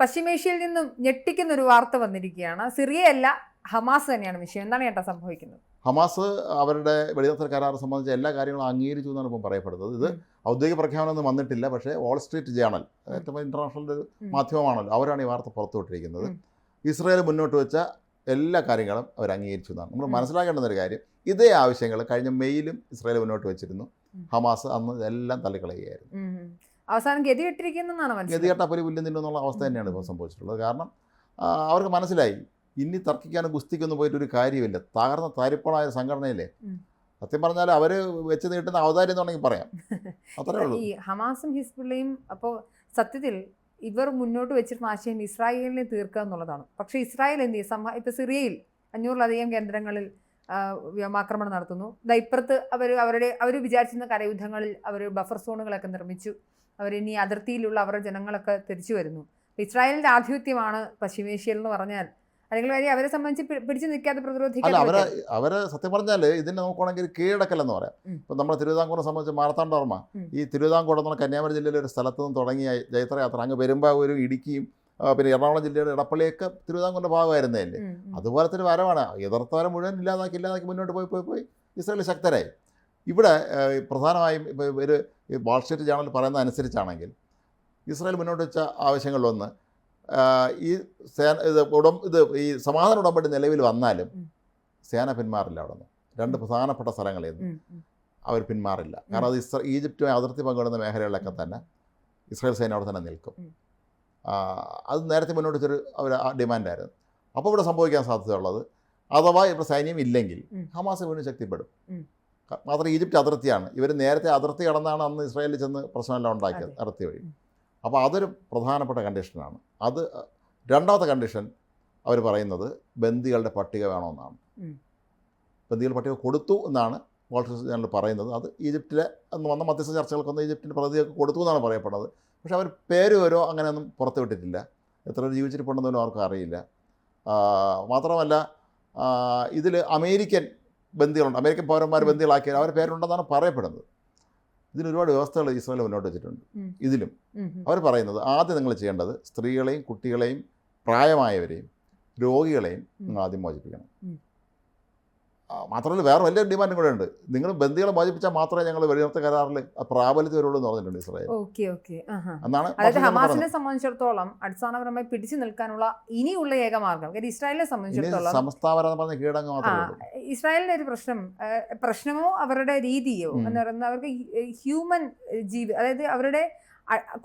പശ്ചിമേഷ്യയിൽ നിന്നും ഞെട്ടിക്കുന്ന ഒരു വാർത്ത വന്നിരിക്കുകയാണ്. സിറിയയല്ല ഹമാസ് തന്നെയാണ് വിഷയം. എന്താണ് ചേട്ടാ സംഭവിക്കുന്നത്? ഹമാസ് അവരുടെ വെടിനിർത്തൽ കരാർ സംബന്ധിച്ച എല്ലാ കാര്യങ്ങളും അംഗീകരിച്ചു എന്നാണ് ഇപ്പം പറയപ്പെടുന്നത്. ഇത്. ഔദ്യോഗിക പ്രഖ്യാപനമൊന്നും വന്നിട്ടില്ല പക്ഷേ വാൾ സ്ട്രീറ്റ് ജേണൽ ഏറ്റവും ഉം. മാധ്യമമാണല്ലോ അവരാണ് ഈ വാർത്ത പുറത്തുവിട്ടിരിക്കുന്നത്. ഇസ്രയേൽ മുന്നോട്ട് വെച്ച എല്ലാ കാര്യങ്ങളും അവർ അംഗീകരിച്ചു എന്നാണ്. നമ്മൾ. മനസ്സിലാക്കേണ്ടുന്ന ഒരു കാര്യം ഇതേ ആവശ്യങ്ങൾ കഴിഞ്ഞ മെയിലും ഇസ്രയേൽ മുന്നോട്ട് വെച്ചിരുന്നു. ഹമാസ് അന്ന് എല്ലാം തള്ളിക്കളയുകയായിരുന്നു. അവസാനം ഗതി കെട്ടിരിക്കുന്നതാണ് മനസ്സിലായത്. ഗതികെട്ട പരി പുല്ലും തിന്നുന്നുള്ള അവസ്ഥ തന്നെയാണ് ഇപ്പോൾ സംഭവിച്ചിട്ടുള്ളത്. കാരണം അവർക്ക് മനസ്സിലായി ഇനി തർക്കിക്കാനും ഗുസ്തിക്കൊന്നും പോയിട്ട് ഒരു കാര്യമില്ല. തകർന്ന തരിപ്പണായ സംഘടനയില്ലേ? സത്യം പറഞ്ഞാൽ അവർ വെച്ച് നീട്ടുന്ന അവതാരം എന്ന് വേണമെങ്കിൽ പറയാം. അത്രേ ഉള്ളൂ. ഈ ഹമാസും ഹിസ്ബുള്ളയും അപ്പോൾ സത്യത്തിൽ ഇവർ മുന്നോട്ട് വെച്ചിരുന്ന ആശയം ഇസ്രായേലിനെ തീർക്കുക എന്നുള്ളതാണ്. പക്ഷേ ഇസ്രായേൽ എന്ത് ചെയ്യും? സംഭവം ഇപ്പോൾ സിറിയയിൽ അഞ്ഞൂറിലധികം കേന്ദ്രങ്ങളിൽ വ്യോമാക്രമണം നടത്തുന്നു. ഇപ്പുറത്ത് അവർ അവരുടെ അവർ വിചാരിച്ചിരുന്ന കരയുദ്ധങ്ങളിൽ അവർ ബഫർ സോണുകളൊക്കെ നിർമ്മിച്ചു. അവർ ഇനി അതിർത്തിയിലുള്ള അവരുടെ ജനങ്ങളൊക്കെ തിരിച്ചു വരുന്നു. ഇസ്രായേലിന്റെ ഇസ്രായേലിന്റെ ആധിപത്യമാണ് പശ്ചിമേഷ്യയിൽ എന്ന് പറഞ്ഞാൽ. അല്ലെങ്കിൽ വരെ അവരെ സംബന്ധിച്ച് പിടിച്ചു നിൽക്കാതെ അല്ല പ്രതിരോധിക്കാതെ അവരെ അവരെ സത്യം പറഞ്ഞാൽ ഇതിനെ നോക്കുവാണെങ്കിൽ കീഴടക്കലെന്ന് പറയാം. ഇപ്പം നമ്മുടെ തിരുവിതാംകൂറിനെ സംബന്ധിച്ച് മാർത്താണ്ഡവർമ്മ ഉം. ഈ തിരുവിതാംകൂർ എന്ന് പറഞ്ഞ കന്യാകുമാരി ജില്ലയിലെ ഒരു സ്ഥലത്ത് നിന്ന് തുടങ്ങിയ ജൈത്രയാത്ര. അങ്ങ് പെരുമ്പാവൂരും ഇടുക്കിയും പിന്നെ എറണാകുളം ജില്ലയുടെ ഇടപ്പള്ളിയൊക്കെ തിരുവിതാംകൂറിന്റെ ഭാഗമായിരുന്നതല്ലേ. അതുപോലത്തെ ഒരു വരവാണ്. എതിർത്തവരെ മുഴുവൻ ഇല്ലാതാക്കി ഇല്ലാതാക്കി മുന്നോട്ട് പോയി പോയി പോയി. ഇസ്രായേൽ ശക്തരായി. ഇവിടെ പ്രധാനമായും ഇപ്പോൾ ഒരു ഈ വാൾസ്ട്രീറ്റ് ജേണൽ പറയുന്ന അനുസരിച്ചാണെങ്കിൽ ഇസ്രായേൽ മുന്നോട്ട് വെച്ച ആവശ്യങ്ങളിലൊന്ന് ഈ സേന ഇത് ഉടം ഇത് ഈ സമാധാന ഉടമ്പടി നിലവിൽ വന്നാലും സേന പിന്മാറില്ല അവിടെ നിന്ന്. രണ്ട് പ്രധാനപ്പെട്ട സ്ഥലങ്ങളിൽ നിന്ന്. അവർ പിന്മാറില്ല. കാരണം അത് ഇസ്ര ഈജിപ്റ്റുമായി അതിർത്തി പങ്കിടുന്ന മേഖലകളിലൊക്കെ തന്നെ ഇസ്രായേൽ സേന അവിടെ തന്നെ നിൽക്കും. അത് നേരത്തെ മുന്നോട്ട് വെച്ചൊരു അവർ ഡിമാൻഡായിരുന്നു. അപ്പോൾ ഇവിടെ സംഭവിക്കാൻ സാധ്യതയുള്ളത് അഥവാ ഇവിടെ സൈന്യം ഇല്ലെങ്കിൽ ഹമാസ് വീണ്ടും ശക്തിപ്പെടും. മാത്രം ഈജിപ്റ്റ് അതിർത്തിയാണ്. ഇവർ നേരത്തെ അതിർത്തി കടന്നാണ് അന്ന് ഇസ്രായേലിൽ ചെന്ന് പ്രശ്നമെല്ലാം ഉണ്ടാക്കിയത് അതെ. അതിർത്തി വഴി. അപ്പോൾ അതൊരു പ്രധാനപ്പെട്ട കണ്ടീഷനാണ് അത് രണ്ടാമത്തെ കണ്ടീഷൻ അവർ പറയുന്നത് ബന്ദികളുടെ പട്ടിക വേണമെന്നാണ്. ബന്ദികൾ ബന്ദികളുടെ പട്ടിക കൊടുത്തു എന്നാണ് വാൾട്ടർ ജനറൽ പറയുന്നത്. അത് ഈജിപ്തിലെ അന്ന് വന്ന മധ്യസ്ഥ ചർച്ചകൾക്കൊന്നും ഈജിപ്തിന്റെ പ്രതിയൊക്കെ കൊടുത്തു എന്നാണ് പറയപ്പെടുന്നത്. പക്ഷേ അവർ പേര് വരോ അങ്ങനെയൊന്നും പുറത്ത് വിട്ടിട്ടില്ല എത്ര പേര് ജീവിച്ചിരിപ്പുണ്ടെന്നൊന്നും അവർക്കും അറിയില്ല. മാത്രമല്ല ഇതിൽ അമേരിക്കൻ ബന്ദികളുണ്ട് അമേരിക്കൻ പൗരന്മാർ ബന്ദികളാക്കിയ ബന്ദികളാക്കിയാൽ അവരുടെ പേരുണ്ടെന്നാണ് പറയപ്പെടുന്നത്. ഇതിന് ഒരുപാട് വ്യവസ്ഥകൾ ഇസ്രായേൽ മുന്നോട്ട് വെച്ചിട്ടുണ്ട്. ഇതിലും. അവർ പറയുന്നത് ആദ്യം നിങ്ങൾ ചെയ്യേണ്ടത് സ്ത്രീകളെയും കുട്ടികളെയും പ്രായമായവരെയും രോഗികളെയും നിങ്ങൾ ആദ്യം മോചിപ്പിക്കണം. മാത്രമല്ല വേറെ വലിയ ഡിമാൻഡും കൂടെ ഉണ്ട്. നിങ്ങൾ ബന്ധികളെ മോചിപ്പിച്ചാൽ മാത്രമേ ഞങ്ങൾ വെടിനിർത്ത കരാറിൽ പ്രാബല്യത്തിൽ വരുള്ളൂ എന്ന് പറഞ്ഞിട്ടുണ്ട് ഇസ്രായേൽ. Okay okay. ആഹാ. എന്നാണ് അതായത് ഹമാസിനെ. സംബന്ധിച്ചിടത്തോളം അടിസ്ഥാനപരമായി പിടിച്ചു നിൽക്കാനുള്ള ഇനിയുള്ള ഏക മാർഗം കാര്യം ഇസ്രായേലിനെ സംബന്ധിച്ചിടത്തോളം പറഞ്ഞ കീഴടങ്ങ് മാത്രമേ ഇസ്രായേലിന്റെ ഒരു പ്രശ്നം പ്രശ്നമോ അവരുടെ രീതിയോ. എന്ന് പറയുന്നത് അവർക്ക് ഹ്യൂമൻ ജീവി അതായത് അവരുടെ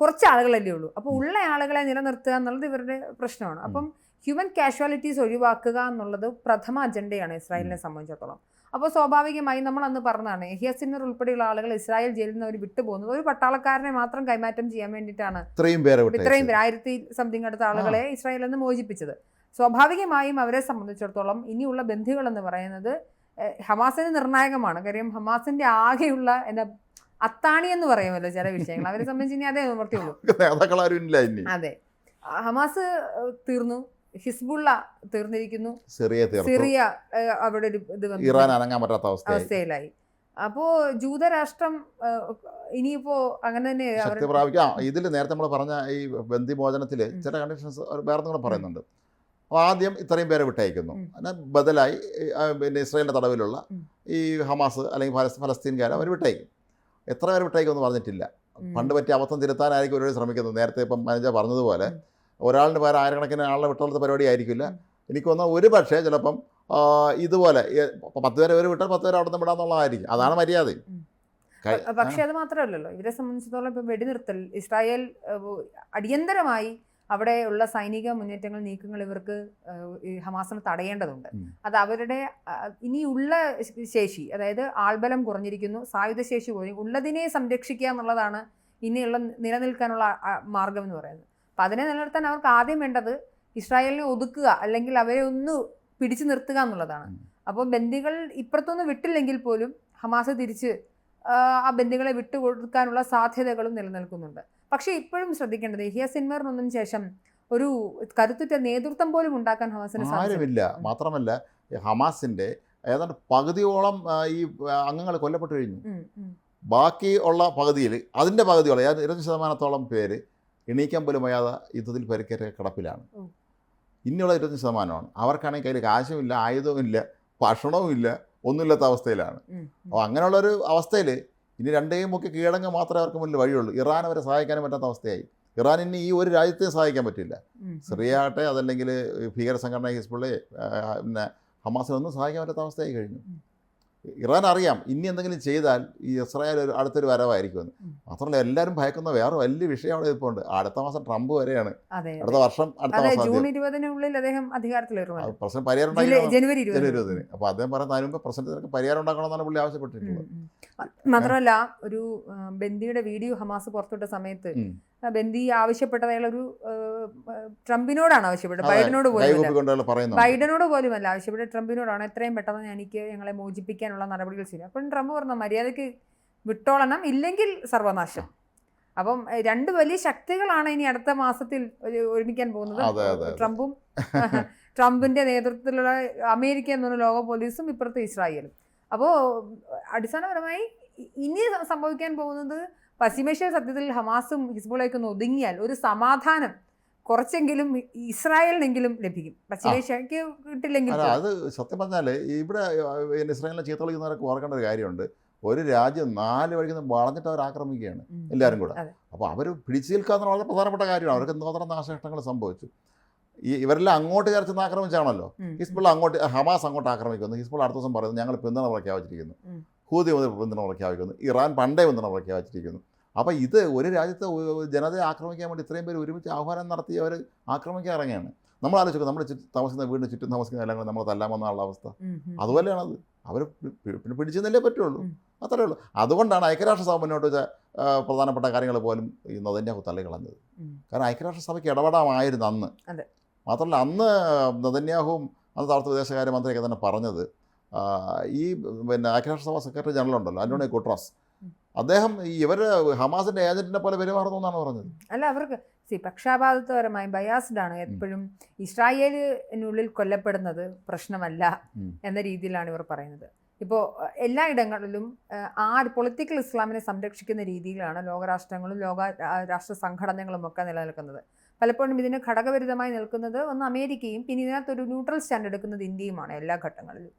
കുറച്ച് ആളുകളല്ലേ ഉള്ളൂ. അപ്പോൾ ഉള്ള ആളുകളെ നിലനിർത്തുക എന്നുള്ളത് ഇവരുടെ പ്രശ്നമാണ്. അപ്പം ഹ്യൂമൻ കാഷ്വാലിറ്റീസ് ഒഴിവാക്കുക എന്നുള്ളത് പ്രഥമ അജണ്ടയാണ് ഇസ്രായേലിനെ സംബന്ധിച്ചിടത്തോളം. അപ്പോൾ സ്വാഭാവികമായി നമ്മൾ അന്ന് പറഞ്ഞതാണ് എഹിയ സിന്നർ ഉൾപ്പെടെയുള്ള ആളുകൾ ഇസ്രായേൽ ജയിലിൽ നിന്ന് അവർ വിട്ടുപോകുന്നത് ഒരു പട്ടാളക്കാരനെ മാത്രം കൈമാറ്റം ചെയ്യാൻ വേണ്ടിയിട്ടാണ്. ഇത്രയും പേരെ ഇത്രയും പേര് ആയിരത്തി സംതിങ് അടുത്ത ആളുകളെ ഇസ്രായേലിൽ നിന്ന് മോചിപ്പിച്ചത്. സ്വാഭാവികമായും അവരെ സംബന്ധിച്ചിടത്തോളം ഇനിയുള്ള ബന്ധികൾ എന്ന് പറയുന്നത് ഹമാസിന് നിർണായകമാണ്. കാര്യം ഹമാസിന്റെ ആകെയുള്ള എന്താ അത്താണി എന്ന് പറയുമല്ലോ ചില വിഷയങ്ങൾ. അവരെ സംബന്ധിച്ച് ഇനി അതേ നിവർത്തിയുള്ളൂ. അതെ ഹമാസ് തീർന്നു. ഹിസ്ബുള്ള തീർന്നിരിക്കുന്നു സിറിയ സിറിയ അവിടെ ഒരു ഇത് വന്നു. ഇറാൻ അനങ്ങാൻ പറ്റാത്ത അവസ്ഥയായി അവസ്ഥയിലായി അപ്പോ ജൂതരാഷ്ട്രം ഏഹ്, ഇനിയിപ്പോ അങ്ങനെ തന്നെ ശക്തി പ്രാപിക്കാം ഇതിൽ നേരത്തെ നമ്മൾ പറഞ്ഞ ഈ ബന്ദിമോചനത്തിൽ. ചില കണ്ടീഷൻസ് വേറെ കൂടെ പറയുന്നുണ്ട് അപ്പോൾ ആദ്യം ഇത്രയും പേരെ വിട്ടയക്കുന്നു ഉം. അതിന് ബദലായി ഈ, ആ, പിന്നെ ഇസ്രായേലിന്റെ തടവിലുള്ള ഉം. ഈ ഹമാസ് അല്ലെങ്കിൽ ഫലസ് ഫലസ്തീൻകാർ അവർ വിട്ടയക്കും എത്ര പേര് വിട്ടയക്കുമെന്ന് പറഞ്ഞിട്ടില്ല ഉം. പണ്ട് പറ്റിയ അബദ്ധം തിരുത്താനായിരിക്കും ഒരു ശ്രമിക്കുന്നത് നേരത്തെ ഇപ്പം മനജ പറഞ്ഞതുപോലെ ഉം. ഒരാളിന് പേര് ആയിരക്കണക്കിന് ആളുടെ വിട്ടുള്ള പരിപാടി ആയിരിക്കില്ല എനിക്ക് തോന്നുന്നു ഒരു പക്ഷേ ചിലപ്പം ഇതുപോലെ പത്ത് പേരെ ഒരു വിട്ടാൽ പത്ത് പേരെ അവിടെ നിന്ന് വിടാന്നുള്ളതായിരിക്കും. അതാണ് മര്യാദ. പക്ഷേ അത് മാത്രമല്ലല്ലോ. ഇവരെ സംബന്ധിച്ചിടത്തോളം ഇപ്പം വെടിനിർത്തൽ ഇസ്രായേൽ അടിയന്തരമായി അവിടെയുള്ള സൈനിക മുന്നേറ്റങ്ങൾ നീക്കങ്ങൾ ഇവർക്ക് ഹമാസിന് തടയേണ്ടതുണ്ട്. അത് അവരുടെ ഇനിയുള്ള ശേഷി അതായത് ആൾബലം കുറഞ്ഞിരിക്കുന്നു സായുധ ശേഷി കുറഞ്ഞു ഉള്ളതിനെ സംരക്ഷിക്കുക എന്നുള്ളതാണ് ഇനിയുള്ള നിലനിൽക്കാനുള്ള മാർഗം എന്ന് പറയുന്നത്. അപ്പം അതിനെ നിലനിർത്താൻ അവർക്ക് ആദ്യം വേണ്ടത് ഇസ്രായേലിനെ ഒതുക്കുക അല്ലെങ്കിൽ അവരെ ഒന്ന് പിടിച്ചു നിർത്തുക എന്നുള്ളതാണ്. അപ്പോൾ ബന്ദികൾ ഇപ്പുറത്തൊന്നും വിട്ടില്ലെങ്കിൽ പോലും ഹമാസ് തിരിച്ച് ആ, ബന്ദികളെ വിട്ടുകൊടുക്കാനുള്ള സാധ്യതകളും നിലനിൽക്കുന്നുണ്ട്. പക്ഷേ ഇപ്പോഴും ശ്രദ്ധിക്കേണ്ടത് ഹിയ സിൻവറിനൊന്നും ശേഷം ഒരു കരുത്തുറ്റ നേതൃത്വം പോലും ഉണ്ടാക്കാൻ ഹമാസിന് സാധ്യമില്ല ആരുമില്ല. മാത്രമല്ല ഹമാസിന്റെ ഹമാസിന്റെ ഏതാണ്ട് പകുതിയോളം ഈ അംഗങ്ങൾ കൊല്ലപ്പെട്ടു കഴിഞ്ഞു. ബാക്കി ഉള്ള പകുതിയിൽ അതിന്റെ പകുതിയോളം ഏതാണ്ട് ഇരുപത് ശതമാനത്തോളം പേര് എണീക്കാൻ പോലും വയ്യാതെ യുദ്ധത്തിൽ പരിക്കേറ്റ കിടപ്പിലാണ്. ഇന്നുള്ള ഇനിയുള്ള ഇരുപത്തഞ്ച് ശതമാനമാണ്. അവർക്കാണെങ്കിൽ കയ്യിൽ കാശുമില്ല ആയുധവുമില്ല ഭക്ഷണവുമില്ല ഒന്നുമില്ലാത്ത അവസ്ഥയിലാണ്. അപ്പോൾ അങ്ങനെയുള്ളൊരു അവസ്ഥയിൽ ഇനി രണ്ടേയും മുക്കി കീഴടങ്ങ് മാത്രമേ അവർക്ക് മുന്നിൽ വഴിയുള്ളൂ. ഇറാൻ അവരെ സഹായിക്കാനും പറ്റാത്ത അവസ്ഥയായി. ഇറാൻ ഇനി ഈ ഒരു രാജ്യത്തെ സഹായിക്കാൻ പറ്റില്ല. സിറിയ ആകട്ടെ അതല്ലെങ്കിൽ ഭീകര സംഘടന ഹിസ്ബുള്ളെ പിന്നെ ഹമാസിനൊന്നും സഹായിക്കാൻ പറ്റാത്ത അവസ്ഥയായി കഴിഞ്ഞു. ഇറാൻ അറിയാം ഇനി എന്തെങ്കിലും ചെയ്താൽ ഈ ഇസ്രായേൽ ഒരു അടുത്തൊരു വരവായിരിക്കുമെന്ന്. മാത്രമല്ല എല്ലാവരും ഭയക്കുന്ന വേറെ വലിയ വിഷയമാണ് ഇപ്പോൾ ഉണ്ട്. അടുത്ത മാസം ട്രംപ് വരെയാണ്. അടുത്ത വർഷം അടുത്ത മാസം ജൂൺ. ഇരുപതിനുള്ളിൽ അദ്ദേഹം അധികാരത്തിലേറുമല്ലോ അത് പ്രശ്നം പരിഹാരം ജനുവരി ഇരുപത് ഇരുപതിന്. അപ്പോൾ അദ്ദേഹം പറയുന്ന അതിന് മുമ്പ് പരിഹാരം ഉണ്ടാക്കണമെന്നാണ് പുള്ളി ആവശ്യപ്പെട്ടിട്ടുള്ളത്. മാത്രമല്ല ഒരു ബന്ദിയുടെ വീഡിയോ ഹമാസ് പുറത്തുവിട്ട സമയത്ത് ബന്ദി ആവശ്യപ്പെട്ടത് ആ, ട്രംപിനോടാണ് ആവശ്യപ്പെട്ടത്. ബൈഡനോട് പോലും ബൈഡനോട് പോലും അല്ല ആവശ്യപ്പെട്ട ആവശ്യപ്പെട്ടത്. ട്രംപിനോടാണ്. എത്രയും പെട്ടെന്ന് എനിക്ക് ഞങ്ങളെ മോചിപ്പിക്കാനുള്ള നടപടികൾ ചെയ്യും അപ്പം ട്രംപ് പറഞ്ഞു മര്യാദയ്ക്ക് വിട്ടോളണം ഇല്ലെങ്കിൽ സർവനാശം. അപ്പം രണ്ട് വലിയ ശക്തികളാണ് ഇനി അടുത്ത മാസത്തിൽ ഒരു- ഒരുമിക്കാൻ പോകുന്നത്. ട്രംപും ട്രംപിന്റെ നേതൃത്വത്തിലുള്ള അമേരിക്ക എന്ന് പറഞ്ഞ ലോക പോലീസും ഇപ്പുറത്ത് ഇസ്രായേലും. അപ്പോൾ അടിസ്ഥാനപരമായി ഇനി സംഭവിക്കാൻ പോകുന്നത് പശ്ചിമേഷ്യ സത്യത്തിൽ ഹമാസും ഹിസ്ബുളയൊക്കെ ഒന്ന് ഒതുങ്ങിയാൽ ഒരു സമാധാനം കുറച്ചെങ്കിലും ഇസ്രായേലിനെങ്കിലും ലഭിക്കും. പശ്ചിമേഷ്യക്ക് കിട്ടില്ലെങ്കിൽ അത് സത്യം പറഞ്ഞാൽ ഇവിടെ ഇസ്രായേലിനെ ചീത്ത വിളിക്കുന്നവരൊക്കെ ഓർക്കേണ്ട ഒരു കാര്യമുണ്ട്. ഒരു രാജ്യം നാല് വഴിക്ക് നിന്ന് വളഞ്ഞിട്ട് അവർ ആക്രമിക്കുകയാണ് എല്ലാവരും കൂടെ. അപ്പോൾ അവർ പിടിച്ചു നിൽക്കാന്ന് വളരെ പ്രധാനപ്പെട്ട കാര്യമാണ്. അവർക്ക് എന്തോത്ര നാശനഷ്ടങ്ങൾ സംഭവിച്ചു? ഈ ഇവരെല്ലാം അങ്ങോട്ട് ചേർച്ച് ആക്രമിച്ചാണല്ലോ. ഹിസ്ബുൾ ഹിസ്ബുള്ള അങ്ങോട്ട് ഹമാസ് അങ്ങോട്ട് ആക്രമിക്കുന്നു. ഹിസ്ബുൾ അടുത്ത ദിവസം പറയുന്നു ഞങ്ങൾ പിന്തുണ പ്രഖ്യാപിച്ചിരിക്കുന്നു. ഹൂദി ഹൂതി മുതൽ പിന്തുണ പ്രഖ്യാപിക്കുന്നു. ഇറാൻ പണ്ടേ പിന്തുണ പ്രഖ്യാപിച്ചിരിക്കുന്നു. അപ്പോൾ ഇത് ഒരു രാജ്യത്തെ ജനതയെ ആക്രമിക്കാൻ വേണ്ടി ഇത്രയും പേര് ഒരുമിച്ച് ആഹ്വാനം നടത്തി അവർ ആക്രമിക്കാൻ ഇറങ്ങിയാണ് നമ്മൾ ആലോചിക്കും നമ്മുടെ ചുറ്റും താമസിക്കുന്ന വീടിന് ചുറ്റും താമസിക്കുന്ന എല്ലാം നമ്മൾ തല്ലാമെന്നുള്ള അവസ്ഥ. ഉം, ഉം. അതുപോലെയാണ് അത് അവർ പിന്നെ പിടിച്ചെന്നല്ലേ പറ്റുള്ളൂ. അത്രേ ഉള്ളൂ. അതുകൊണ്ടാണ് ഐക്യരാഷ്ട്രസഭ മുന്നോട്ട് വെച്ച പ്രധാനപ്പെട്ട കാര്യങ്ങൾ പോലും ഈ നദന്യാഹു തള്ളിക്കളഞ്ഞത് കാരണം കാരണം ഐക്യരാഷ്ട്രസഭയ്ക്ക് ഇടപെടാമായിരുന്നു അന്ന്. മാത്രമല്ല അന്ന് നദന്യാഹുവും അന്ന് അവിടുത്തെ വിദേശകാര്യ മന്ത്രിയൊക്കെ തന്നെ പറഞ്ഞത് ഈ പിന്നെ ഐക്യരാഷ്ട്രസഭ സെക്രട്ടറി ജനറൽ ഉണ്ടല്ലോ അന്റോണിയോ ഗുട്രസ് ഉം. അദ്ദേഹം ഇവർ ഹമാസിന്റെ ഏജന്റിനെ പോലെ പെരുമാറുന്നു എന്നാണ് പറഞ്ഞത്. അല്ല അവർക്ക് സി പക്ഷാപാതത്വപരമായി ബയാസ്ഡ് ആണ് എപ്പോഴും ഇസ്രായേലിനുള്ളിൽ കൊല്ലപ്പെടുന്നത് പ്രശ്നമല്ല എന്ന രീതിയിലാണ് ഇവർ പറയുന്നത്. ഇപ്പോൾ എല്ലായിടങ്ങളിലും ആ പൊളിറ്റിക്കൽ ഇസ്ലാമിനെ സംരക്ഷിക്കുന്ന രീതിയിലാണ് ലോകരാഷ്ട്രങ്ങളും ലോക രാഷ്ട്ര സംഘടനകളും ഒക്കെ നിലനിൽക്കുന്നത്. പലപ്പോഴും ഇതിന് ഘടകവിരുദ്ധമായി നിൽക്കുന്നത് ഒന്ന് അമേരിക്കയും പിന്നെ ഇതിനകത്തൊരു ന്യൂട്രൽ സ്റ്റാൻഡ് എടുക്കുന്നത് ഇന്ത്യയുമാണ് എല്ലാ ഘട്ടങ്ങളിലും.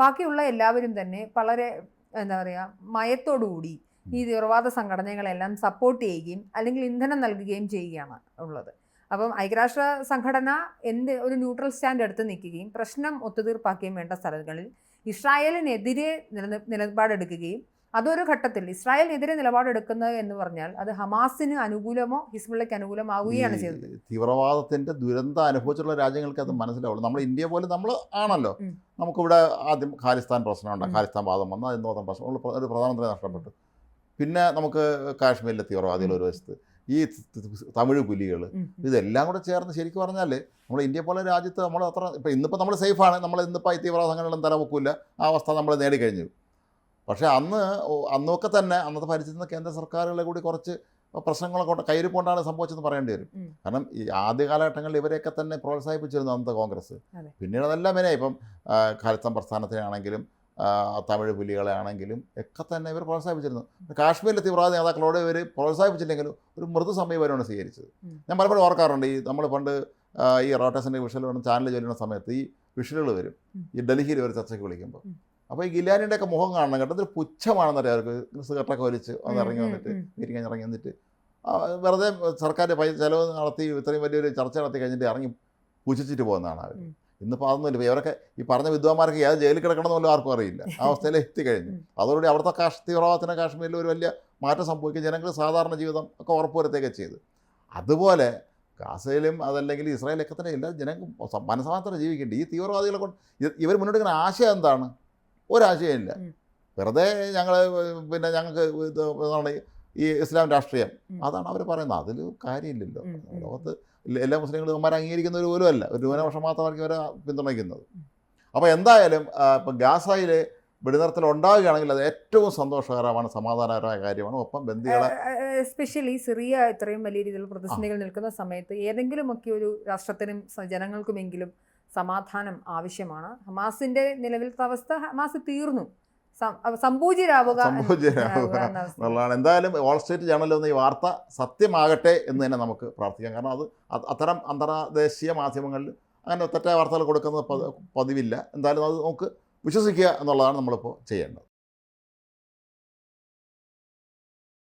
ബാക്കിയുള്ള എല്ലാവരും തന്നെ വളരെ എന്താ പറയുക മയത്തോടുകൂടി ഈ തീവ്രവാദ സംഘടനകളെല്ലാം സപ്പോർട്ട് ചെയ്യുകയും അല്ലെങ്കിൽ ഇന്ധനം നൽകുകയും ചെയ്യുകയാണ് ഉള്ളത്. അപ്പം ഐക്യരാഷ്ട്ര സംഘടന എന്ത് ഒരു ന്യൂട്രൽ സ്റ്റാൻഡ് എടുത്ത് നിൽക്കുകയും പ്രശ്നം ഒത്തുതീർപ്പാക്കുകയും വേണ്ട സ്ഥലങ്ങളിൽ ഇസ്രായേലിനെതിരെ നില നിലപാടെടുക്കുകയും അതൊരു ഘട്ടത്തിൽ ഇസ്രായേലിനെതിരെ നിലപാടെടുക്കുന്നത് എന്ന് പറഞ്ഞാൽ അത് ഹമാസിന് അനുകൂലമോ ഹിസ്ബുള്ളയ്ക്ക് അനുകൂലമാവുകയാണ് ചെയ്തത് തീവ്രവാദത്തിന്റെ ദുരന്തം അനുഭവിച്ചിട്ടുള്ള രാജ്യങ്ങൾക്ക് അത് മനസ്സിലാവുള്ളൂ. നമ്മൾ ഇന്ത്യ പോലെ നമ്മൾ ആണല്ലോ. നമുക്കിവിടെ ആദ്യം ഖാലിസ്ഥാൻ പ്രശ്നമുണ്ട്. ഖാലിസ്ഥാൻ വാദം വന്ന നോക്കാൻ പ്രശ്നം. ഒരു പ്രധാനമന്ത്രി നഷ്ടപ്പെട്ടു. പിന്നെ നമുക്ക് കാശ്മീരിലെ തീവ്രവാദികൾ ഒരു വശത്ത്. ഈ തമിഴ് പുലികൾ ഇതെല്ലാം കൂടെ ചേർന്ന് ശരിക്കും പറഞ്ഞാൽ നമ്മൾ ഇന്ത്യ പോലെ രാജ്യത്ത് നമ്മൾ അത്ര ഇപ്പം ഇന്നിപ്പോൾ നമ്മൾ സേഫാണ്. നമ്മൾ ഇന്നിപ്പോൾ ഈ തീവ്രവാദ സംഘടനകളും തലവെക്കില്ല ആ അവസ്ഥ നമ്മൾ നേടിക്കഴിഞ്ഞു. പക്ഷേ അന്ന് അന്നൊക്കെ തന്നെ അന്നത്തെ ഭരിച്ചിരുന്ന കേന്ദ്ര സർക്കാരുകളെ കൂടി കുറച്ച് പ്രശ്നങ്ങളൊക്കെ കയ്യിൽ കയ്യിരിപ്പോണ്ടാണ് സംഭവിച്ചതെന്ന് പറയേണ്ടി വരും. കാരണം ഈ ആദ്യ കാലഘട്ടങ്ങളിൽ ഇവരെയൊക്കെ തന്നെ പ്രോത്സാഹിപ്പിച്ചിരുന്നു അന്നത്തെ കോൺഗ്രസ്. പിന്നീട് അതെല്ലാം വിനെ ഇപ്പം കരുത്തം പ്രസ്ഥാനത്തിനാണെങ്കിലും തമിഴ് പുലികളെ ആണെങ്കിലും ഒക്കെ തന്നെ ഇവർ പ്രോത്സാഹിപ്പിച്ചിരുന്നു. കാശ്മീരിലെ തീവ്രവാദ നേതാക്കളോട് ഇവർ പ്രോത്സാഹിപ്പിച്ചില്ലെങ്കിലും ഒരു മൃദു സമീപനമാണ് സ്വീകരിച്ചത്. ഞാൻ പലപ്പോഴും ഓർക്കാറുണ്ട് ഈ നമ്മൾ പണ്ട് ഈ റോട്ടേഴ്സിന്റെ വിഷയം ചാനൽ ചൊല്ലുന്ന സമയത്ത് ഈ വിഷലുകൾ വരും. ഈ ഡൽഹിയിൽ ഒരു ചർച്ചയ്ക്ക് വിളിക്കുമ്പോൾ. അപ്പോൾ ഈ ഗിലാനിയുടെ ഒക്കെ മുഖം കാണണം കേട്ടോ. അതൊരു പുച്ഛമാണെന്നറിയാം അവർക്ക്. സിഗരറ്റൊക്കെ വലിച്ച് ഒന്ന് ഇറങ്ങി വന്നിട്ട് ഇരിക്കാൻ ഇറങ്ങി വന്നിട്ട്. വെറുതെ സർക്കാർ പൈസ ചിലവ് നടത്തി ഇത്രയും വലിയൊരു ചർച്ച നടത്തി കഴിഞ്ഞിട്ട് ഇറങ്ങി പൂച്ചിച്ചിട്ട് പോകുന്നതാണ് അവർ. ഇന്നിപ്പോൾ അതൊന്നുമില്ല ഇവരൊക്കെ ഈ പറഞ്ഞ വിദ്വാന്മാർക്ക് ഏത് ജയിലിൽ കിടക്കണമെന്നല്ലോ ആർക്കും അറിയില്ല. ആ അവസ്ഥയിൽ എത്തിക്കഴിഞ്ഞു കഴിഞ്ഞു. അതോടുകൂടി അവിടുത്തെ കാഷ് തീവ്രവാദത്തിന് കാശ്മീരിൽ ഒരു വലിയ മാറ്റം സംഭവിക്കും. ജനങ്ങൾ സാധാരണ ജീവിതം ഒക്കെ ഉറപ്പുവരുത്തുകയൊക്കെ ചെയ്തു. അതുപോലെ ഗാസയിലും അതല്ലെങ്കിൽ ഇസ്രായേലൊക്കെ തന്നെ എല്ലാ ജനങ്ങൾ മനസ്സമാത്രം ജീവിക്കേണ്ടത് ഈ തീവ്രവാദികളെ കൊണ്ട് ഇവർ മുന്നോട്ട് ആശയം എന്താണ്? ഒരാശയമില്ല. വെറുതെ ഞങ്ങൾ പിന്നെ ഞങ്ങൾക്ക് എന്താണ് ഈ ഇസ്ലാം രാഷ്ട്രീയം. അതാണ് അവർ പറയുന്നത്. അതിൽ കാര്യമില്ലല്ലോ. ലോകത്ത് എല്ലാ മുസ്ലിങ്ങളും ഇവന്മാർ അംഗീകരിക്കുന്നവർ പോലും അല്ല. ഒരു ന്യൂനപക്ഷം മാത്രമായിരിക്കും അവരെ പിന്തുണയ്ക്കുന്നത്. അപ്പോൾ എന്തായാലും ഇപ്പം ഗാസയിൽ വെടിനിർത്തൽ ഉണ്ടാവുകയാണെങ്കിൽ അത് ഏറ്റവും സന്തോഷകരമാണ് സമാധാനകരമായ കാര്യമാണ്. ഒപ്പം ബന്ധികളെ എസ്പെഷ്യലി സിറിയ ഇത്രയും വലിയ രീതിയിലുള്ള പ്രതിസന്ധികൾ നിൽക്കുന്ന സമയത്ത് ഏതെങ്കിലുമൊക്കെ ഒരു രാഷ്ട്രത്തിനും ജനങ്ങൾക്കുമെങ്കിലും സമാധാനം ആവശ്യമാണ്. ഹമാസിന്റെ നിലവിലത്തെ അവസ്ഥ ഹമാസ് തീർന്നു. സംപൂജ്യരാവുക. എന്നുള്ളതാണ്. എന്തായാലും വാൾ സ്ട്രീറ്റ് ജേണലിൽ നിന്ന് ഈ വാർത്ത സത്യമാകട്ടെ എന്ന് തന്നെ നമുക്ക് പ്രാർത്ഥിക്കാം. കാരണം അത് അത് അത്തരം അന്തർദേശീയ മാധ്യമങ്ങളിൽ അങ്ങനെ തെറ്റായ വാർത്തകൾ കൊടുക്കുന്നത് പതി- പതിവില്ല. എന്തായാലും അത് നമുക്ക് വിശ്വസിക്കുക എന്നുള്ളതാണ് നമ്മളിപ്പോൾ ചെയ്യേണ്ടത്.